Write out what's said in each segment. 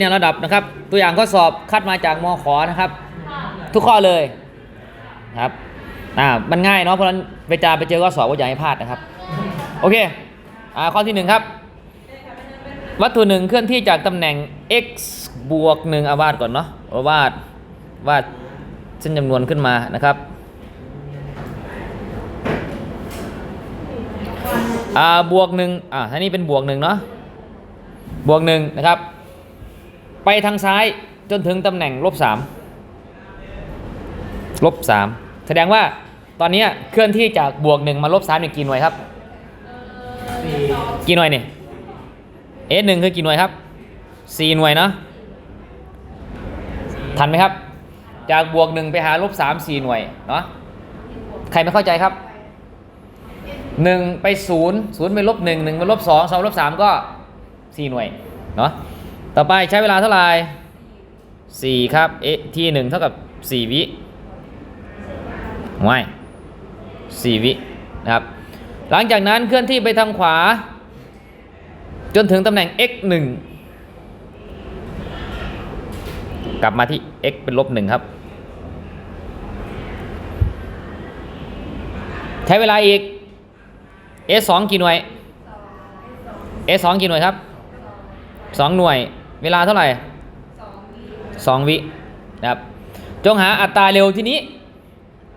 เนี่ยระดับนะครับตัวอย่างข้อสอบคัดมาจากมขนะครับ ทุกข้อเลยนะครับอ่ามันง่ายเนาะเพราะฉะนั้นไปจาไปเจอข้อสอบก็อย่าให้พลาดนะครับ โอเคอ่าข้อที่หนึ่งครับ วัตถุหนึ่งเคลื่อนที่จากตำแหน่ง x บวกหนึ่งอาวาดก่อนเนาะเอาวาดวาดเส้นจำนวนขึ้นมานะครับอ่าบวกหนึ่งอ่าท่านี้เป็นบวกหนึ่งเนาะบวกหนึ่งนะครับ ไปทางซ้ายจนถึงตำแหน่งลบสามลบสามแสดงว่าตอนนี้เคลื่อนที่จากบวกหนึ่งมาลบสามเนี่ยกี่หน่วยครับ กี่หน่วยเนี่ยเอสหนึ่งคือกี่หน่วยครับสี่หน่วยเนาะทันไหมครับ จากบวกหนึ่งไปหาลบสามสี่หน่วยเนาะใครไม่เข้าใจครับหนึ่งไปศูนย์ศูนย์ไปลบหนึ่งหนึ่งไปลบสองสองลบสามก็สี่หน่วยเนาะ ต่อไปใช้เวลาเท่าไหร่สี่ครับเอทีหนึ่งเท่ากับสี่วิไม่สี่วินะครับ หลังจากนั้นเคลื่อนที่ไปทางขวา จนถึงตำแหน่ง x 1กลับมาที่ x เป็นลบหนึ่งครับ ใช้เวลาอีก s 2กี่หน่วย s 2กี่หน่วยครับ 2 หน่วย เวลาเท่าไหร่2วินะครับจงหาอัตราเร็วที่นี้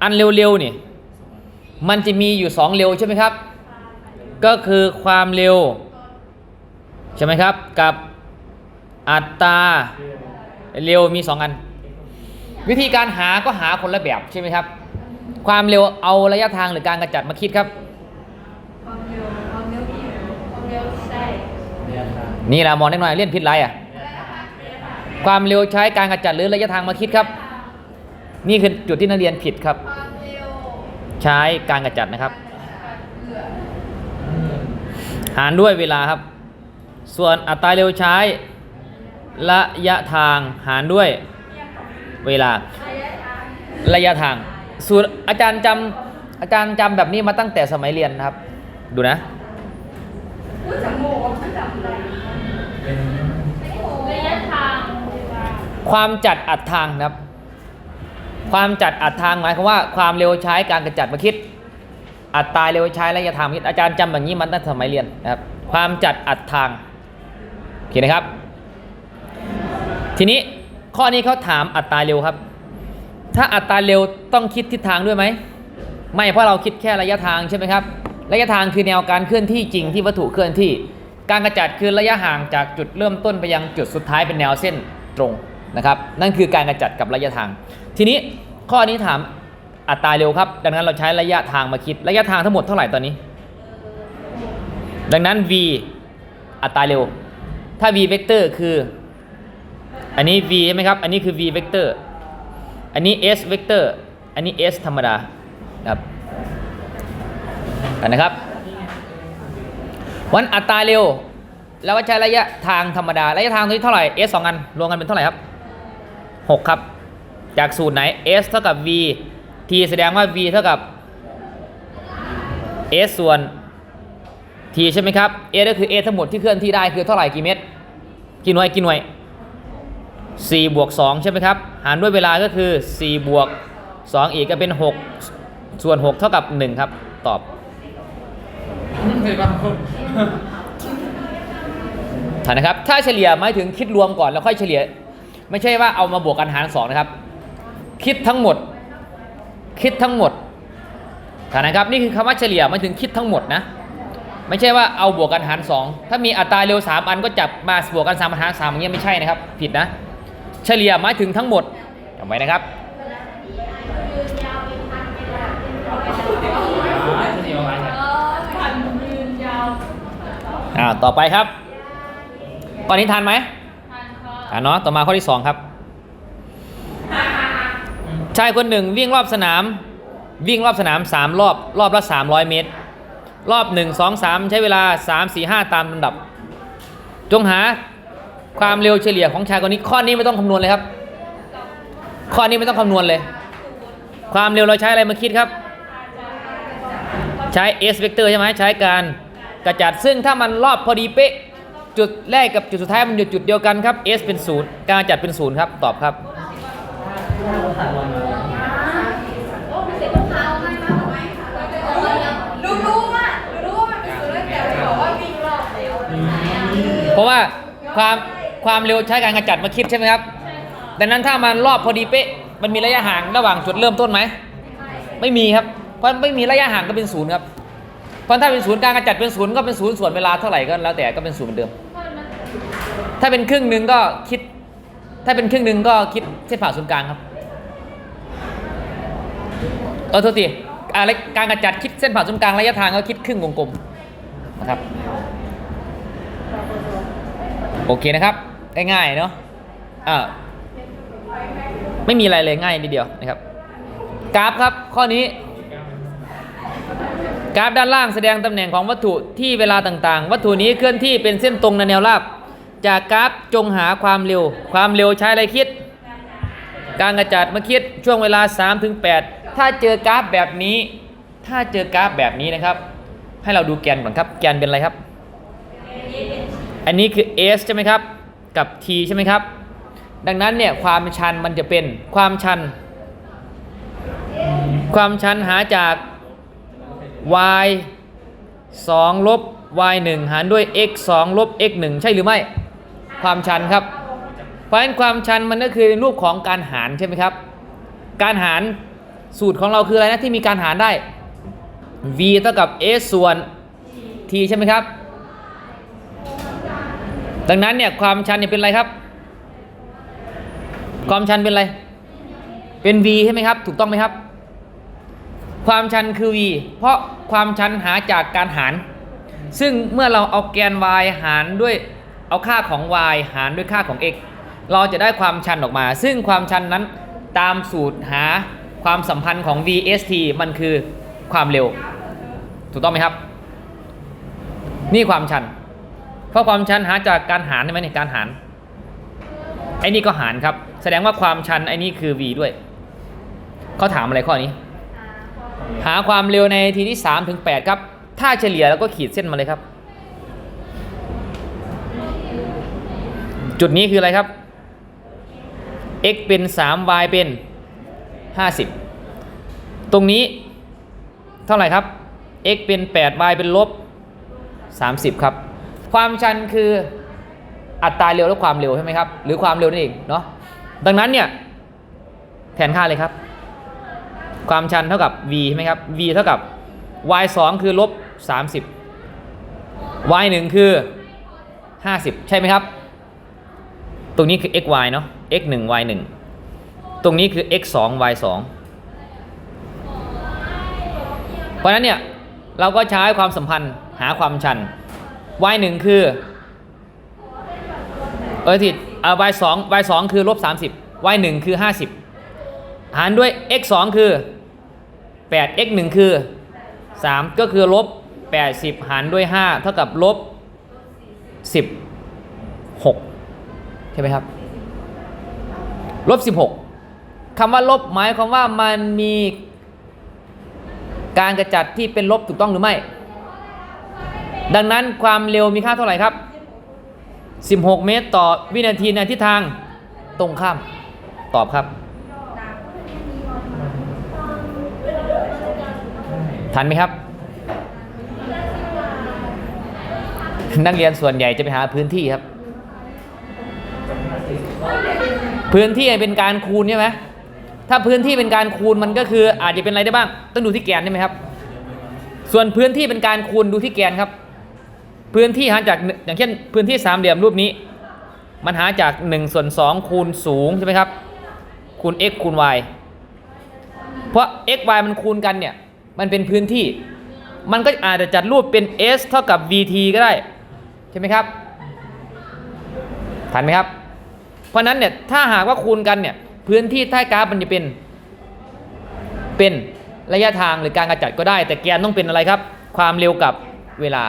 อันเร็วๆนี่มันจะมีอยู่2เร็วใช่ไหมครับ ก็คือความเร็ว ใช่ไหมครับ กับอัตราเร็วมี2อัน วิธีการหาก็หาคนละแบบใช่ไหมครับ ความเร็วเอาระยะทางหรือการกระจัดมาคิดครับความเร็วความเร็วที่ความเร็วใช่นี่แหละมองได้หน่อยเลี่ยนผิดไรอะ ความเร็วใช้การกระจัดหรือระยะทางมาคิดครับ นี่คือจุดที่นักเรียนผิดครับ ใช้การกระจัดนะครับ หารด้วยเวลาครับ ส่วนอัตราเร็วใช้ระยะทางหารด้วยเวลาระยะทางสูตรอาจารย์จำอาจารย์จำแบบนี้มาตั้งแต่สมัยเรียนนะครับ ดูนะ ความจัดอัดทางครับ ความจัดอัดทางหมายความว่าความเร็วใช้การกระจัดมาคิด อัตราเร็วใช้ระยะทางคิดอาจารย์จำแบบนี้มันตั้งแต่สมัยเรียนนะครับ ความจัดอัดทางโอเคนะครับ ทีนี้ข้อนี้เขาถามอัตราเร็วครับ ถ้าอัตราเร็วต้องคิดทิศทางด้วยไหมไม่เพราะเราคิดแค่ระยะทางใช่ไหมครับ ระยะทางคือแนวการเคลื่อนที่จริงที่วัตถุเคลื่อนที่ การกระจัดคือระยะห่างจากจุดเริ่มต้นไปยังจุดสุดท้ายเป็นแนวเส้นตรง นะครับนั่นคือการกระจัดกับระยะทาง ทีนี้ข้อนี้ถามอัตราเร็วครับ ดังนั้นเราใช้ระยะทางมาคิดระยะทางทั้งหมดเท่าไหร่ตอนนี้ ดังนั้น v อัตราเร็ว ถ้า v เวกเตอร์คืออันนี้ v ใช่ไหมครับ อันนี้คือ v เวกเตอร์อันนี้ s เวกเตอร์อันนี้ s ธรรมดานะครับอันนะครับวันอัตราเร็ว แล้วก็ใช้ระยะทางธรรมดา ระยะทางตัวนี้เท่าไหร่ s สองอันรวมกันเป็นเท่าไหร่ครับ 6 ครับ จากสูตรไหน s เท่ากับ v t แสดงว่า v เท่ากับ s ส่วน t ใช่ไหมครับ a ก็คือ a ทั้งหมดที่เคลื่อนที่ได้คือเท่าไหร่กี่เมตร กี่หน่วยกี่หน่วย4บวก2ใช่ไหมครับ หารด้วยเวลาก็คือ 4 บวก 2 อีกก็เป็น 6 ส่วน 6 เท่ากับ 1 ครับ ตอบถามนะครับ ถ้าเฉลี่ยหมายถึงคิดรวมก่อนแล้วค่อยเฉลี่ย ไม่ใช่ว่าเอามาบวกกันหารสองนะครับ คิดทั้งหมด คิดทั้งหมดถามนะครับนี่คือคำว่าเฉลี่ยหมายถึงคิดทั้งหมดนะ ไม่ใช่ว่าเอาบวกกันหารสองถ้ามีอัตราเร็วสามอันก็จับมาบวกกันสามหารสามอย่างเงี้ยไม่ใช่นะครับ ผิดนะ เฉลี่ยหมายถึงทั้งหมดจำไว้นะครับอ่าต่อไปครับข้อนนี้ทันไหม ออ่าเนาะต่อมาข้อที่สองครับ ชายคนหนึ่งวิ่งรอบสนาม วิ่งรอบสนาม3รอบรอบละ300เมตร รอบ1 2 3ใช้เวลา3 4 5ตามลำดับ จงหาความเร็วเฉลี่ยของชายคนนี้ข้อนี้ไม่ต้องคำนวณเลยครับ ข้อนี้ไม่ต้องคำนวณเลย ความเร็วเราใช้อะไรมาคิดครับ ใช้ s vector ใช่ไหมใช้การกระจัดซึ่งถ้ามันรอบพอดีเป๊ะ จุดแรกกับจุดสุดท้ายมันอยู่จุดเดียวกันครับ s เป็นศูนย์การกระจัดเป็นศูนย์ครับ ตอบครับรู้รู้ว่ารู้ว่ามันเป็นศูนย์แล้วแต่บอกว่าวิ่งรอบแล้วเพราะว่าความความเร็วใช้การกระจัดมาคิดใช่ไหมครับดังนั้นถ้ามันรอบพอดีเป๊ะ มันมีระยะห่างระหว่างจุดเริ่มต้นไหม ไม่มีครับ เพราะไม่มีระยะห่างก็เป็นศูนย์ครับ เพราะถ้าเป็นศูนย์การกระจัดเป็นศูนย์ก็เป็นศูนย์ส่วนเวลาเท่าไหร่ก็แล้วแต่ก็เป็นศูนย์เหมือนเดิม ถ้าเป็นครึ่งหนึ่งก็คิด ถ้าเป็นครึ่งหนึ่งก็คิดเส้นผ่าศูนย์กลางครับเออโทษทีอะไรการกระจัดคิดเส้นผ่าศูนย์กลางระยะทางก็คิดครึ่งวงกลมนะครับโอเคนะครับง่ายๆเนาะอ่าไม่มีอะไรเลยง่ายนิดเดียวนะครับกราฟครับข้อนี้กราฟด้านล่างแสดงตำแหน่งของวัตถุที่เวลาต่างๆ วัตถุนี้เคลื่อนที่เป็นเส้นตรงในแนวราบ จากกราฟจงหาความเร็ว ความเร็วใช้อะไรคิด การกระจัดมาคิดช่วงเวลา 3-8 ถ้าเจอกราฟแบบนี้ ถ้าเจอกราฟแบบนี้นะครับ ให้เราดูแกนก่อนครับ แกนเป็นอะไรครับ อันนี้คือ S ใช่ไหมครับ กับ T ใช่ไหมครับ ดังนั้นเนี่ยความชันมันจะเป็นความชัน ความชันหาจาก y 2 ลบ y 1 หารด้วย x 2 ลบ x 1 ใช่หรือไม่ ความชันครับ เพราะฉะนั้นความชันมันก็คือรูปของการหารใช่ไหมครับ การหารสูตรของเราคืออะไรนะที่มีการหารได้ v เท่ากับ s ส่วน t ใช่ไหมครับ ดังนั้นเนี่ยความชันเนี่ยเป็นอะไรครับ ความชันเป็นอะไร เป็น v ใช่ไหมครับ ถูกต้องไหมครับ ความชันคือ v เพราะความชันหาจากการหาร ซึ่งเมื่อเราเอาแกน y หารด้วย เอาค่าของ y หารด้วยค่าของ x เราจะได้ความชันออกมา ซึ่งความชันนั้นตามสูตรหาความสัมพันธ์ของ vst มันคือความเร็ว ถูกต้องไหมครับ นี่ความชัน เพราะความชันหาจากการหารใช่ไหมเนี่ยการหารไอ้นี่ก็หารครับ แสดงว่าความชันไอ้นี่คือ v ด้วยเขาถามอะไรข้อนี้ หาความเร็วในทีที่3ถึง8ครับ ถ้าเฉลี่ยแล้วก็ขีดเส้นมาเลยครับ จุดนี้คืออะไรครับ x เป็น 3 y เป็น 50 ตรงนี้เท่าไหร่ครับ x เป็น 8 y เป็นลบ 30 ครับ ความชันคืออัตราเร็วและความเร็วใช่ไหมครับ หรือความเร็วนั่นเองเนาะ ดังนั้นเนี่ยแทนค่าเลยครับ ความชันเท่ากับ v ใช่ไหมครับ v เท่ากับ y 2คือลบ 30 y 1คือ 50 ใช่ไหมครับ ตรงนี้คือ x y เนาะ x 1 y 1ตรงนี้คือ x 2 y 2เพราะนั้นเนี่ย เราก็ใช้ความสัมพันธ์หาความชัน y 1คือ เออทิดอ่า y 2 y 2คือลบ30 y 1คือ 50 หารด้วย x 2คือ 8 x 1คือ 3 ก็คือลบ80 หารด้วย 5 เท่ากับลบ16 ใช่ไหมครับลบ16คำว่าลบหมายความว่ามันมีการกระจัดที่เป็นลบถูกต้องหรือไม่ ดังนั้นความเร็วมีค่าเท่าไหร่ครับ 16 เมตรต่อวินาทีในทิศทางตรงข้าม ตอบครับ ทันไหมครับ นักเรียนส่วนใหญ่จะไปหาพื้นที่ครับ พื้นที่เป็นการคูณใช่ไหมถ้าพื้นที่เป็นการคูณมันก็คืออาจจะเป็นอะไรได้บ้าง ต้องดูที่แกนใช่ไหมครับ ส่วนพื้นที่เป็นการคูณดูที่แกนครับ พื้นที่หาจากอย่างเช่นพื้นที่สามเหลี่ยมรูปนี้ มันหาจาก1ส่วน2คูณสูงใช่ไหมครับ คูณ x คูณ y เพราะ x y มันคูณกันเนี่ยมันเป็นพื้นที่ มันก็อาจจะจัดรูปเป็น s เท่ากับ vt ก็ได้ ใช่ไหมครับทันไหมครับ เพราะนั้นเนี่ยถ้าหากว่าคูณกันเนี่ยพื้นที่ใต้กราฟมันจะเป็นเป็นระยะทางหรือการกระจัดก็ได้ แต่แกนต้องเป็นอะไรครับ ความเร็วกับเวลา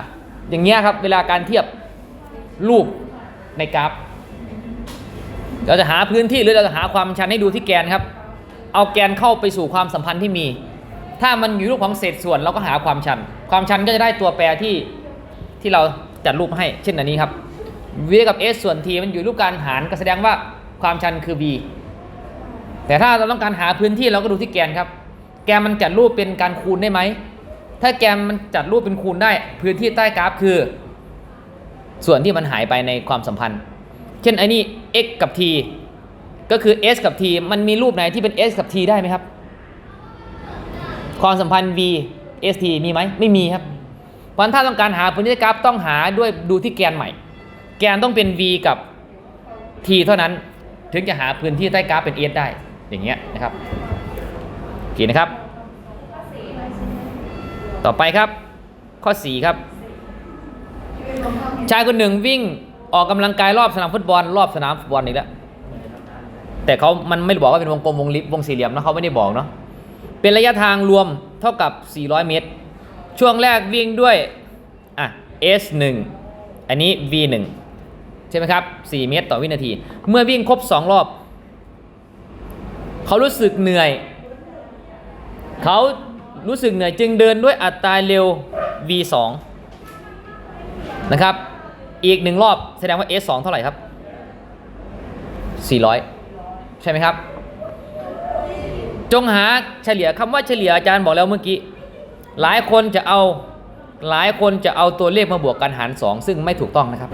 อย่างเงี้ยครับเวลาการเทียบรูปในกราฟ เราจะหาพื้นที่หรือเราจะหาความชันให้ดูที่แกนครับ เอาแกนเข้าไปสู่ความสัมพันธ์ที่มี ถ้ามันอยู่รูปของเศษส่วนเราก็หาความชัน ความชันก็จะได้ตัวแปรที่ที่เราจัดรูปให้ เช่นอันนี้ครับ v กับ s ส่วน t มันอยู่รูปการหารก็แสดงว่าความชันคือ v แต่ถ้าเราต้องการหาพื้นที่เราก็ดูที่แกนครับ แกนมันจัดรูปเป็นการคูณได้ไหม ถ้าแกนมันจัดรูปเป็นคูณได้ พื้นที่ใต้กราฟคือ ส่วนที่มันหายไปในความสัมพันธ์ เช่นไอ้นี่ x กับ t ก็คือ s กับ t มันมีรูปไหนที่เป็น s กับ t ได้ไหมครับ ความสัมพันธ์ v s t มีไหมไม่มีครับ เพราะฉะนั้นถ้าต้องการหาพื้นที่กราฟต้องหาด้วยดูที่แกนใหม่ แกนต้องเป็น v กับ t เท่านั้น ถึงจะหาพื้นที่ใต้กราฟเป็น s ได้อย่างเงี้ยนะครับโอเคนะครับ ต่อไปครับ ข้อ 4 ครับ ชายคนหนึ่งวิ่งออกกำลังกายรอบสนามฟุตบอล รอบสนามฟุตบอลอีกแล้วแต่เขามันไม่บอกว่าเป็นวงกลมวงลิบวงสี่เหลี่ยมนะเขาไม่ได้บอกเนาะเป็นระยะทางรวมเท่ากับ 400 เมตร ช่วงแรกวิ่งด้วยอะ S 1 อันนี้ V 1 ใช่ไหมครับ4เมตรต่อวินาที เมื่อวิ่งครบ 2 รอบ เขารู้สึกเหนื่อย เขารู้สึกเหนื่อยจึงเดินด้วยอัตราเร็ว V 2 นะครับ อีกหนึ่งรอบแสดงว่า S 2 เท่าไหร่ครับ 400 ใช่ไหมครับ จงหาเฉลี่ยคำว่าเฉลี่ยอาจารย์บอกแล้วเมื่อกี้ หลายคนจะเอาหลายคนจะเอาตัวเลขมาบวกกันหาร 2 ซึ่งไม่ถูกต้องนะครับ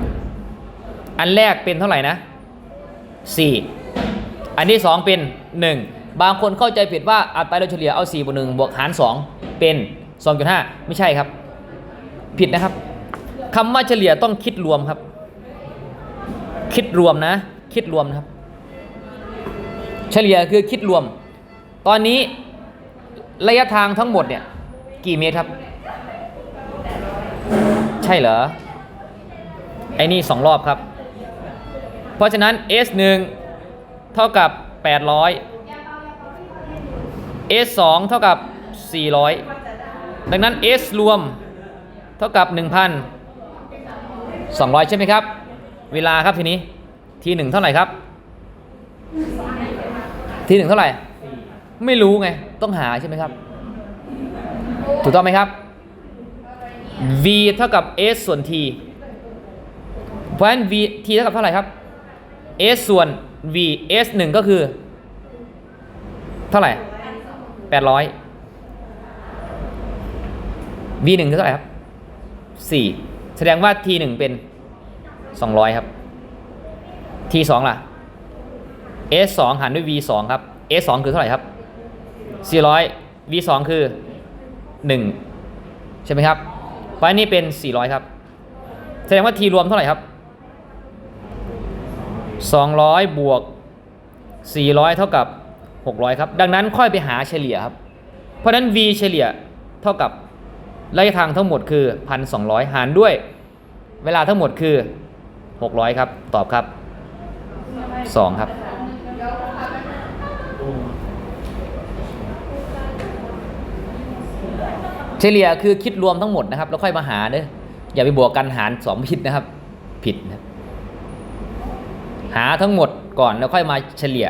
อันแรกเป็นเท่าไหร่นะ 4 อันที่ 2 เป็น 1 บางคนเข้าใจผิดว่าอัตราโดยเฉลี่ยเอา4บวก1บวกหาร 2 เป็น 2.5 ไม่ใช่ครับ ผิดนะครับคำว่าเฉลี่ยต้องคิดรวมครับ คิดรวมนะ คิดรวมนะครับ เฉลี่ยคือคิดรวม ตอนนี้ระยะทางทั้งหมดเนี่ยกี่เมตรครับ ใช่เหรอไอ้นี่สองรอบครับ เพราะฉะนั้น S 1เท่ากับ 800 S 2เท่ากับ 400 ดังนั้น S รวมเท่ากับ 1,200 ใช่ไหมครับ เวลาครับทีนี้ทีหนึ่งเท่าไหร่ครับ ทีหนึ่งเท่าไหร่ ไม่รู้ไง ต้องหาใช่ไหมครับ ถูกต้องไหมครับ v เท่ากับ s ส่วน t เพราะฉะนั้น v t เท่ากับเท่าไหร่ครับ s ส่วน v s 1ก็คือ เท่าไหร่ 800 v 1คือเท่าไหร่ครับ 4 แสดงว่า t 1เป็น 200 ครับ t 2ล่ะ s 2หารด้วย v 2ครับ s 2คือเท่าไหร่ครับ 400 v 2คือ 1 ใช่ไหมครับเพราะนนี้เป็น 400 ครับ แสดงว่า t รวมเท่าไหร่ครับ 200 บวก 400 เท่ากับ 600 ครับ ดังนั้นค่อยไปหาเฉลี่ยครับ เพราะนั้น v เฉลี่ยเท่ากับระยะทางทั้งหมดคือ 1,200 หารด้วย เวลาทั้งหมดคือ 600 ครับ ตอบครับ 2 ครับเฉลี่ยคือคิดรวมทั้งหมดนะครับ แล้วค่อยมาหาเด้ออย่าไปบวกกันหารสองผิดนะครับ ผิดนะครับ หาทั้งหมดก่อนแล้วค่อยมาเฉลี่ย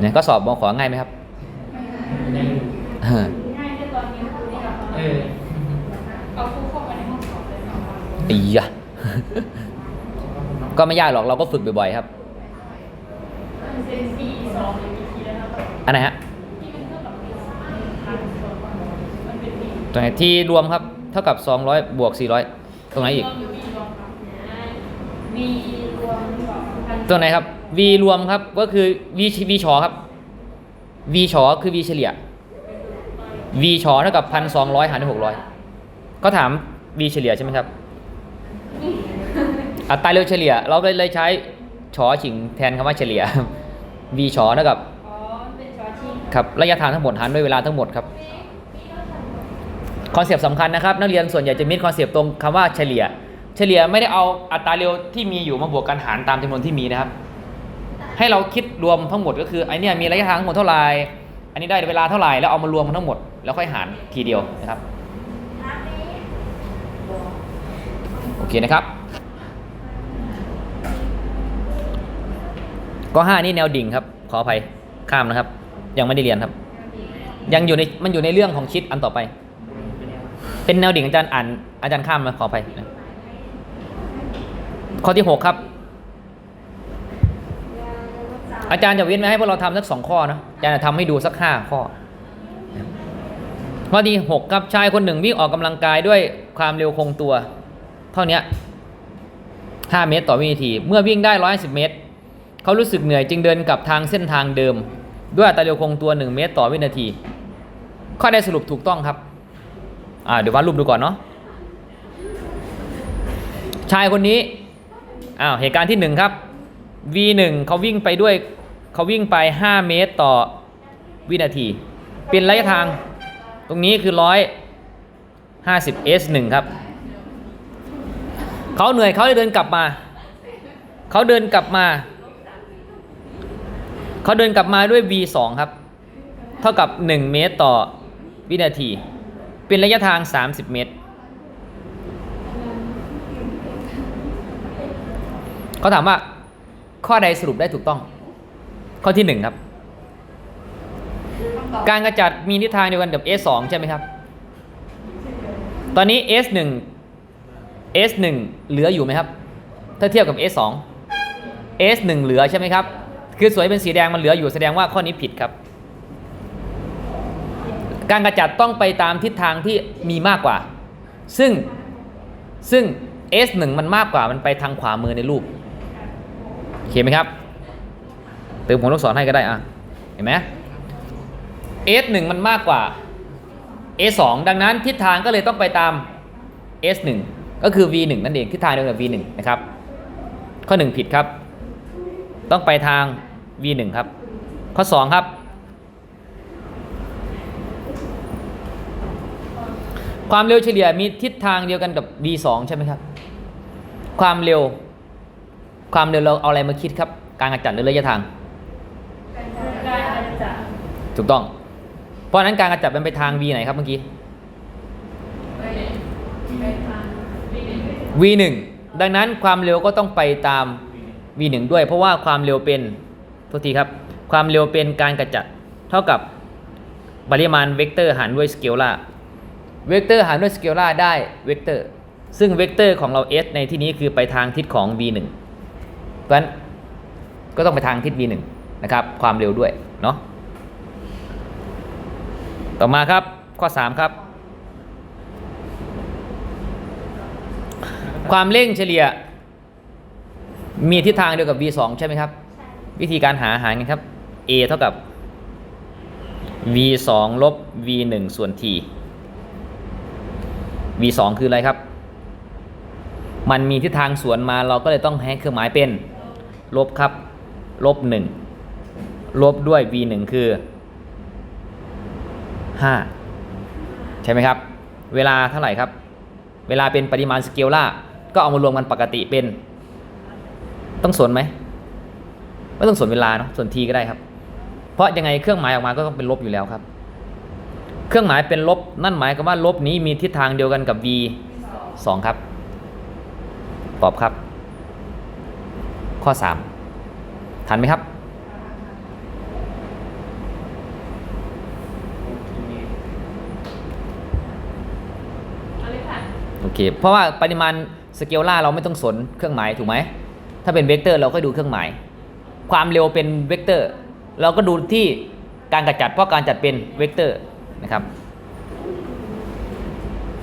เนี่ยก็สอบบของ่ายไหมครับเออง่ายแค่ตอนนี้ครูนี่แหละเออเอาครูเข้าไปในห้องสอบเลยสองวันอียะก็ไม่ยากหรอกเราก็ฝึกบ่อยๆครับเซนซีสองหรือกี่ทีแล้วนะอันไหนฮะที่มันเท่ากับพันส่วนมันเป็นมีตรงไหนที่รวมครับ เท่ากับ 200 บวก 400 ตรงไหนอีกรวมหรือมีรวมครับมีรวมกับพันตัวไหนครับ v รวมครับก็คือ v v ชอครับ v ชอคือ v เฉลี่ย v ชอเท่ากับพันสองร้อยหารด้วยหกร้อยก็ถาม v เฉลี่ยใช่ไหมครับ อัตราเร็วเฉลี่ย เราก็เลยใช้ชอฉิงแทนคำว่าเฉลี่ย v ชอเท่ากับอ๋อเป็นชอชิงครับระยะทางทั้งหมดหารด้วยเวลาทั้งหมดครับ คอนเซปต์สำคัญนะครับ นักเรียนส่วนใหญ่จะมิดคอนเซปต์ตรงคำว่าเฉลี่ย เฉลี่ยไม่ได้เอาอัตราเร็วที่มีอยู่มาบวกกันหารตามจำนวนที่มีนะครับ ให้เราคิดรวมทั้งหมดก็คือไอเนี่ยมีระยะทางทั้งหมดเท่าไหร่อันนี้ได้เวลาเท่าไหร่แล้วเอามารวมกันทั้งหมดแล้วค่อยหารทีเดียวนะครับโอเคนะครับก็ห้านี่แนวดิ่งครับ ขออภัยข้ามนะครับ ยังไม่ได้เรียนครับ ยังอยู่ในมันอยู่ในเรื่องของชิดอันต่อไป เป็นแนวดิ่งอาจารย์อ่านอาจารย์ข้ามมาขอไปข้อที่หกครับ อาจารย์จะเว้นไว้ให้พวกเราทำสักสองข้อนะอาจารย์จะทำให้ดูสักห้าข้อข้อที่หกครับชายคนหนึ่งวิ่งออกกำลังกายด้วยความเร็วคงตัว เท่าเนี้ย5เมตรต่อวินาที เมื่อวิ่งได้110เมตร เขารู้สึกเหนื่อยจึงเดินกลับทางเส้นทางเดิม ด้วยอัตราเร็วคงตัว 1 เมตรต่อวินาที ข้อใดสรุปถูกต้องครับ อ่าเดี๋ยววาดรูปดูก่อนเนาะชายคนนี้อ้าวเหตุการณ์ที่ 1 ครับ V1 เขาวิ่งไปด้วยเขาวิ่งไป 5 เมตรต่อวินาที เป็นระยะทางตรงนี้คือ 150 S1 ครับ เขาเหนื่อยเขาเลยเดินกลับมา เขาเดินกลับมา เขาเดินกลับมาด้วย V2 ครับ เท่ากับ 1 เมตรต่อวินาที เป็นระยะทาง 30 เมตร เขาถามว่า ข้อใดสรุปได้ถูกต้อง ข้อที่ 1 ครับคำตอบการกระจัดมีทิศทางเดียวกันกับ S2 ใช่ไหมครับ ตอนนี้ S1 S1 เหลืออยู่ไหมครับ ถ้าเทียบกับ S2 S1 เหลือใช่ไหมครับ คือสวยเป็นสีแดงมันเหลืออยู่แสดงว่าข้อนี้ผิดครับ การกระจัดต้องไปตามทิศทางที่มีมากกว่า ซึ่งซึ่ง S1 มันมากกว่ามันไปทางขวามือในรูปโอเคไหมครับเติมผมลูกศรให้ก็ได้อะเห็นไหม S1 มันมากกว่า S2 ดังนั้นทิศทางก็เลยต้องไปตาม S1 ก็คือ V1 นั่นเองทิศทางเดียวกับ V1 นะครับ ข้อ 1 ผิดครับ ต้องไปทาง V1 ครับ ข้อ 2 ครับ ความเร็วเฉลี่ยมีทิศทางเดียวกันกับ V2 ใช่ไหมครับ ความเร็ว ความเร็วเราเอาอะไรมาคิดครับ การกระจัดหรือระยะทางการกระจัดถูกต้อง เพราะฉะนั้นการกระจัดเป็นไปทาง V ไหนครับเมื่อกี้ไปไปทาง V1 ดังนั้นความเร็วก็ต้องไปตาม V1 ด้วย เพราะว่าความเร็วเป็นโทษทีครับ ความเร็วเป็นการกระจัดเท่ากับปริมาณเวกเตอร์หารด้วยสเกลล่า เวกเตอร์หารด้วยสเกลล่าได้เวกเตอร์ซึ่งเวกเตอร์ของเรา s ในที่นี้คือไปทางทิศของ v1 เพราะฉะนั้นก็ต้องไปทางทิศ v1 นะครับ ความเร็วด้วยเนาะต่อมาครับข้อ 3 ครับ ความเร่งเฉลี่ย มีทิศทางเดียวกับ v2 ใช่ไหมครับ วิธีการหาหารกันครับ a เท่ากับ v2 ลบ v1 ส่วน t v2 คืออะไรครับ มันมีทิศทางสวนมาเราก็เลยต้องให้เครื่องหมายเป็น ลบครับ ลบ1ลบด้วย v1 คือ 5 ใช่ไหมครับ เวลาเท่าไหร่ครับ เวลาเป็นปริมาณสเกลล่าก็เอามารวมกันปกติเป็น ต้องสวนไหมไม่ต้องสวนเวลาเนาะส่วน t ก็ได้ครับ เพราะยังไงเครื่องหมายออกมาก็ต้องเป็นลบอยู่แล้วครับ เครื่องหมายเป็นลบ นั่นหมายความว่าลบนี้มีทิศทางเดียวกันกับ v 2ครับ ตอบครับ ข้อ 3 ทันไหมครับอะไรค่ะโอเค เพราะว่าปริมาณสเกลล่าเราไม่ต้องสนเครื่องหมายถูกไหม ถ้าเป็นเวกเตอร์เราก็ดูเครื่องหมาย ความเร็วเป็นเวกเตอร์ เราก็ดูที่การกระจัดเพราะการจัดเป็นเวกเตอร์ นะครับ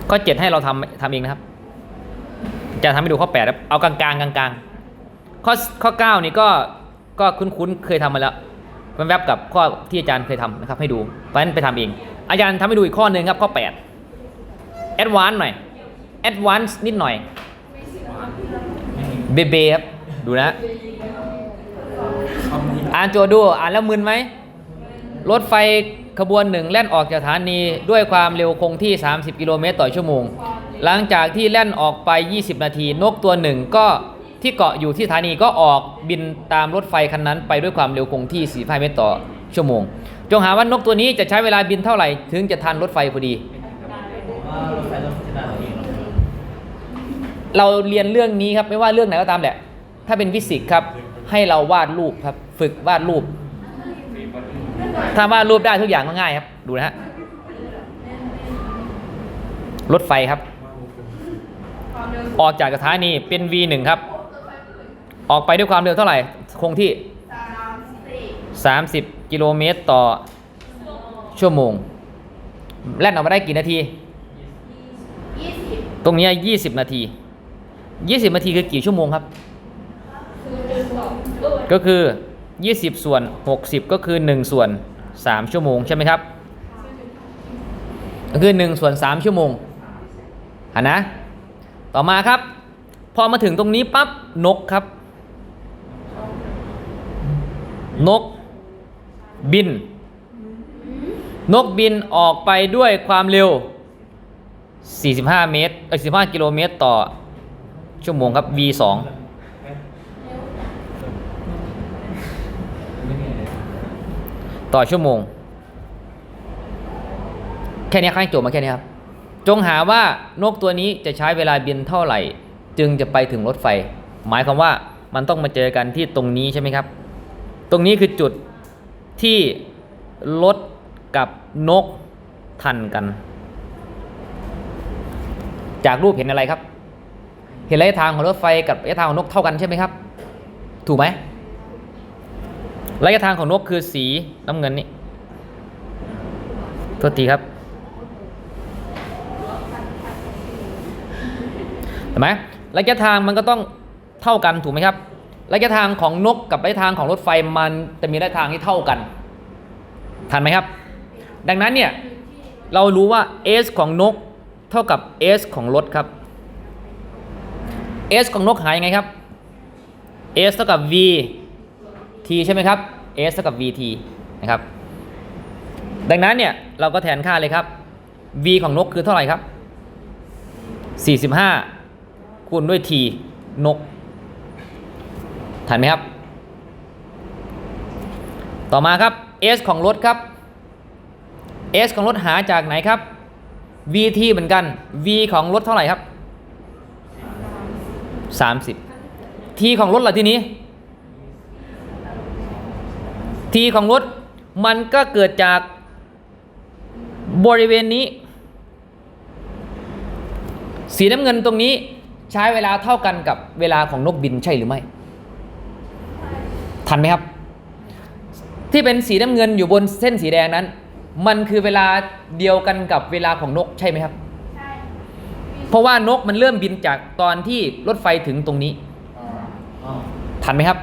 ข้อ 7 ให้เราทำทำเองนะครับ จะทำให้ดูข้อ8ครับเอากลางๆกลางๆข้อข้อ9นี่ก็ก็คุ้นๆเคยทำมาแล้วแวบๆกับข้อที่อาจารย์เคยทำนะครับ ให้ดูเพราะฉะนั้นไปทำเอง อาจารย์ทำให้ดูอีกข้อหนึ่งครับ ข้อ8แอดวานซ์หน่อยแอดวานซ์นิดหน่อยเบเบครับดูนะอ่านโจทย์ดูอ่านแล้วมึนไหมรถไฟ ขบวนหนึ่งแล่นออกจากสถานีด้วยความเร็วคงที่ 30 กิโลเมตรต่อชั่วโมง หลังจากที่แล่นออกไป 20 นาที นกตัวหนึ่งก็ที่เกาะอยู่ที่สถานีก็ออกบินตามรถไฟคันนั้น ไปด้วยความเร็วคงที่ 45 เมตรต่อชั่วโมง จงหาว่านกตัวนี้จะใช้เวลาบินเท่าไหร่ ถึงจะทันรถไฟพอดี เราเรียนเรื่องนี้ครับไม่ว่าเรื่องไหนก็ตามแหละ ถ้าเป็นฟิสิกส์ครับให้เราวาดรูปครับฝึกวาดรูป ถ้าวาดรูปได้ทุกอย่างก็ง่ายครับ ดูนะฮะรถไฟครับ ออกจากสถานีเป็น V1 ครับ ออกไปด้วยความเร็วเท่าไหร่ คงที่สามสิบ30 กิโลเมตรต่อชั่วโมง แล่นออกมาได้กี่นาที ตรงนี้ย20 นาที 20 นาทีคือกี่ชั่วโมงครับ ก็คือ 20 ส่วน 60 ก็คือ 1 ส่วน 3 ชั่วโมงใช่ไหมครับ ก็คือ 1 ส่วน 3 ชั่วโมงหันนะ ต่อมาครับ พอมาถึงตรงนี้ปั๊บนกครับ นกบิน นกบินออกไปด้วยความเร็ว 45 เมตรเอ้ย15 กิโลเมตรต่อชั่วโมงครับ V2 ต่อชั่วโมง แค่นี้ข้างโจทย์มาแค่นี้ครับ จงหาว่านกตัวนี้จะใช้เวลาบินเท่าไหร่ จึงจะไปถึงรถไฟ หมายความว่ามันต้องมาเจอกันที่ตรงนี้ใช่ไหมครับ ตรงนี้คือจุดที่รถกับนกทันกัน จากรูปเห็นอะไรครับ เห็นระยะทางของรถไฟกับระยะทางของนกเท่ากันใช่ไหมครับ ถูกไหม ระยะทางของนกคือสีน้ำเงินนี่โทษทีครับเห็นไหมระยะทางมันก็ต้องเท่ากันถูกไหมครับระยะทางของนกกับระยะทางของรถไฟมันจะมีระยะทางที่เท่ากันทันไหมครับ ดังนั้นเนี่ยเรารู้ว่า s ของนกเท่ากับ s ของรถครับ s ของนกหายยังไงครับ s เท่ากับ v t ใช่ไหมครับ s เท่ากับ vt นะครับ ดังนั้นเนี่ยเราก็แทนค่าเลยครับ v ของนกคือเท่าไหร่ครับ 45 คูณด้วย t นกทันไหมครับ ต่อมาครับ s ของรถครับ s ของรถหาจากไหนครับ vt เหมือนกัน v ของรถเท่าไหร่ครับ 30 t ของรถล่ะทีนี้ ทีของรถมันก็เกิดจากบริเวณนี้ สีน้ำเงินตรงนี้ใช้เวลาเท่ากันกับเวลาของนกบินใช่หรือไม่ ทันไหมครับ ที่เป็นสีน้ำเงินอยู่บนเส้นสีแดงนั้น มันคือเวลาเดียวกันกับเวลาของนกใช่ไหมครับ ใช่ เพราะว่านกมันเริ่มบินจากตอนที่รถไฟถึงตรงนี้ ทันไหมครับ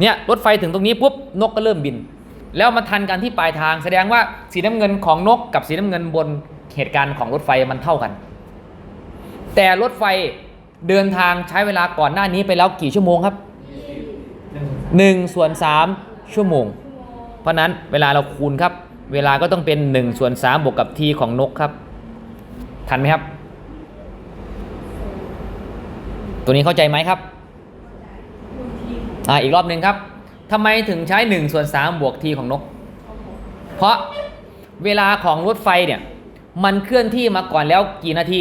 เนี่ยรถไฟถึงตรงนี้ปุ๊บนกก็เริ่มบิน แล้วมาทันกันที่ปลายทางแสดงว่าสีน้ำเงินของนกกับสีน้ำเงินบนเหตุการณ์ของรถไฟมันเท่ากัน แต่รถไฟเดินทางใช้เวลาก่อนหน้านี้ไปแล้วกี่ชั่วโมงครับ1ส่วน3ชั่วโมง เพราะนั้นเวลาเราคูณครับ เวลาก็ต้องเป็น1ส่วน3บวกกับ t ของนกครับ ทันไหมครับ ตัวนี้เข้าใจไหมครับ อ่าอีกรอบหนึ่งครับทำไมถึงใช้1ส่วน3บวก t ของนก เพราะเวลาของรถไฟเนี่ย มันเคลื่อนที่มาก่อนแล้วกี่นาที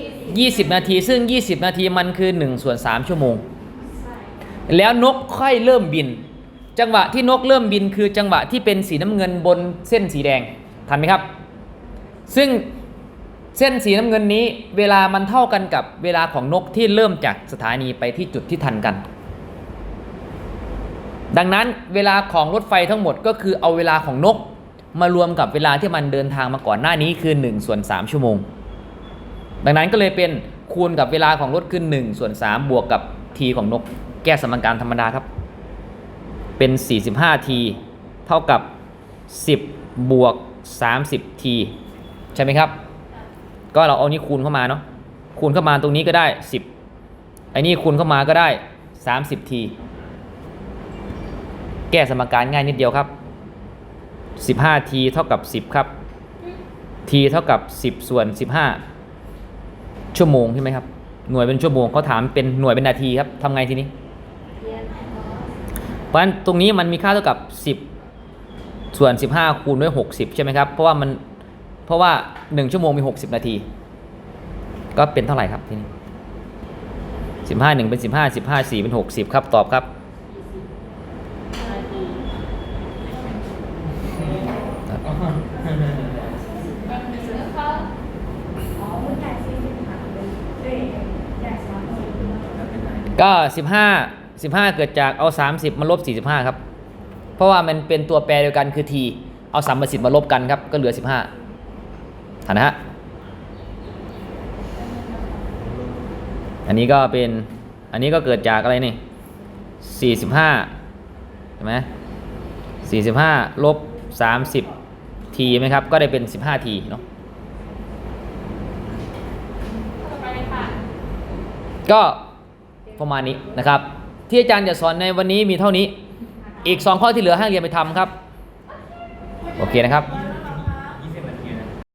20 นาที ซึ่ง 20 นาทีมันคือ1ส่วน3ชั่วโมง แล้วนกค่อยเริ่มบิน จังหวะที่นกเริ่มบินคือจังหวะที่เป็นสีน้ำเงินบนเส้นสีแดง ทันไหมครับ ซึ่งเส้นสีน้ำเงินนี้เวลามันเท่ากันกับเวลาของนกที่เริ่มจากสถานีไปที่จุดที่ทันกัน ดังนั้นเวลาของรถไฟทั้งหมดก็คือเอาเวลาของนก มารวมกับเวลาที่มันเดินทางมาก่อนหน้านี้คือ1ส่วน3ชั่วโมง ดังนั้นก็เลยเป็นคูณกับเวลาของรถคือ1ส่วน3บวกกับ t ของนก แก้สมการธรรมดาครับ เป็น 45 t เท่ากับ 10 บวก 30 t ใช่ไหมครับ ก็เราเอานี้คูณเข้ามาเนาะคูณเข้ามาตรงนี้ก็ได้ 10ไอ้นี่คูณเข้ามาก็ได้ 30 t แก้สมการง่ายนิดเดียวครับ 15 t เท่ากับ 10 ครับ t เท่ากับ 10 ส่วน 15 ชั่วโมงใช่ไหมครับ หน่วยเป็นชั่วโมงเขาถามเป็นหน่วยเป็นนาทีครับทำไงทีนี้ เพราะฉะนั้นตรงนี้มันมีค่าเท่ากับ 10 ส่วน 15 คูณด้วย 60 ใช่ไหมครับ เพราะว่ามัน เพราะว่า 1 ชั่วโมงมี 60 นาที ก็เป็นเท่าไหร่ครับทีนี้ 15 1 เป็น 15 15 4 เป็น 60 ครับ ตอบครับ ก็สิบห้าสิบห้าเกิดจากเอาสามสิบมาลบสี่สิบห้าครับ เพราะว่ามันเป็นตัวแปรเดียวกันคือทีเอาสามสิบมาลบกันครับ ก็เหลือสิบห้าฐานะอันนี้ก็เป็นอันนี้ก็เกิดจากอะไรนี่สี่สิบห้าใช่ไหมสี่สิบห้าลบสามสิบ ทีไหมครับ ก็ได้เป็น 15 t เนาะต่อไปเลยค่ะก็ประมาณนี้นะครับ ที่อาจารย์จะสอนในวันนี้มีเท่านี้ อีก 2 ข้อที่เหลือให้เรียนไปทำครับ โอเคนะครับ